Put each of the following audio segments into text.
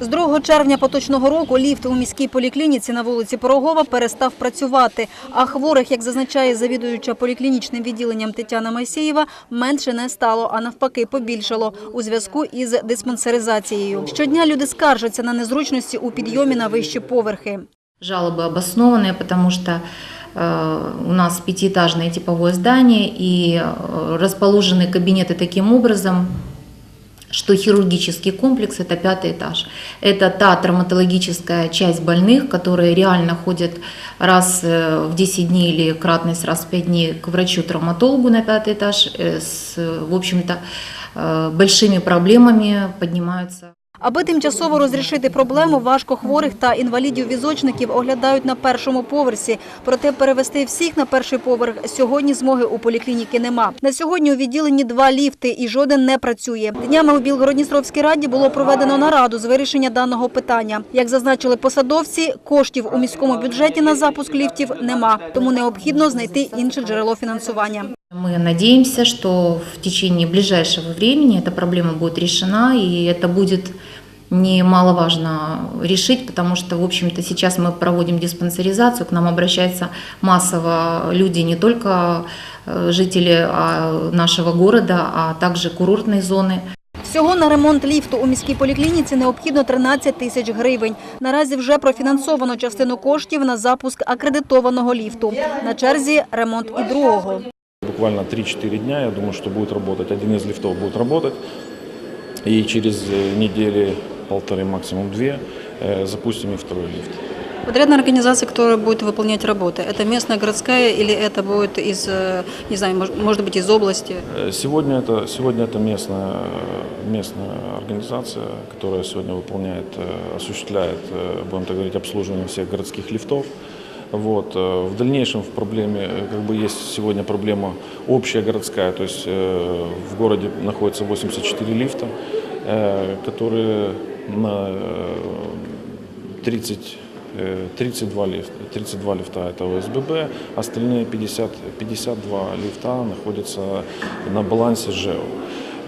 З 2 червня поточного року ліфт у міській поліклініці на вулиці Порогова перестав працювати. А хворих, як зазначає завідуюча поліклінічним відділенням Тетяна Майсєєва, менше не стало, а навпаки побільшало у зв'язку із диспансеризацією. Щодня люди скаржаться на незручності у підйомі на вищі поверхи. Жалобы обоснованные, потому что э, у нас пятиэтажное типовое здание и э, расположены кабинеты таким образом, что хирургический комплекс – это пятый этаж. Это та травматологическая часть больных, которые реально ходят раз э, в 10 дней или кратность раз в 5 дней к врачу-травматологу на пятый этаж э, с, в общем-то, э, большими проблемами поднимаются. Аби тимчасово розрішити проблему, важкохворих та інвалідів-візочників оглядають на першому поверсі. Проте перевести всіх на перший поверх сьогодні змоги у поліклініки нема. На сьогодні у відділенні два ліфти і жоден не працює. Днями у Білгородністровській раді було проведено нараду з вирішення даного питання. Як зазначили посадовці, коштів у міському бюджеті на запуск ліфтів нема, тому необхідно знайти інше джерело фінансування. Мы надеемся, что в течение ближайшего времени эта проблема будет решена, и это будет немаловажно решить, потому что, в общем-то, сейчас мы проводим диспансеризацию, к нам обращаются массово люди, не только э, жители а, нашего города, а также курортной зоны. Всього на ремонт ліфту у міській поліклініці необхідно 13 тисяч гривень. Наразі вже профінансовано частину коштів на запуск акредитованого ліфту. На черзі ремонт і другого. Буквально 3-4 дня, я думаю, что будет работать. Один из лифтов будет работать. И через э, недели полторы, максимум две, э, запустим и второй лифт. Подрядная организация, которая будет выполнять работы, это местная городская или это будет из, э, не знаю, мож- может быть, из области? Э, Сегодня это, сегодня это местная, местная организация, которая сегодня выполняет, осуществляет, будем так говорить, обслуживание всех городских лифтов. Вот. В дальнейшем в проблеме, как бы есть сегодня проблема общая городская, то есть в городе находится 84 лифта, которые на э, 30 э, 32 лифта, 32 лифта это ОСББ, остальные 50, 52 лифта находятся на балансе ЖЭО.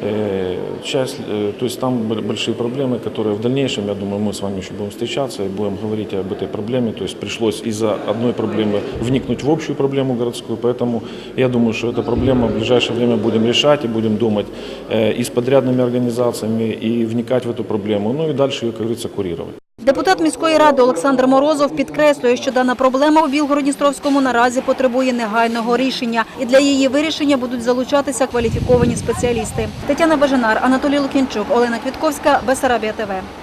Э, Часть, э, то есть там были большие проблемы, которые в дальнейшем, я думаю, мы с вами еще будем встречаться и будем говорить об этой проблеме. То есть пришлось из-за одной проблемы вникнуть в общую проблему городскую, поэтому я думаю, что эту проблему в ближайшее время будем решать и будем думать э, и с подрядными организациями, и вникать в эту проблему, ну и дальше ее, как говорится, курировать. Депутат міської ради Олександр Морозов підкреслює, що дана проблема у Білгородністровському наразі потребує негайного рішення, і для її вирішення будуть залучатися кваліфіковані спеціалісти. Тетяна Бажанар, Анатолій Лукінчук, Олена Квітковська, Бесарабія ТВ.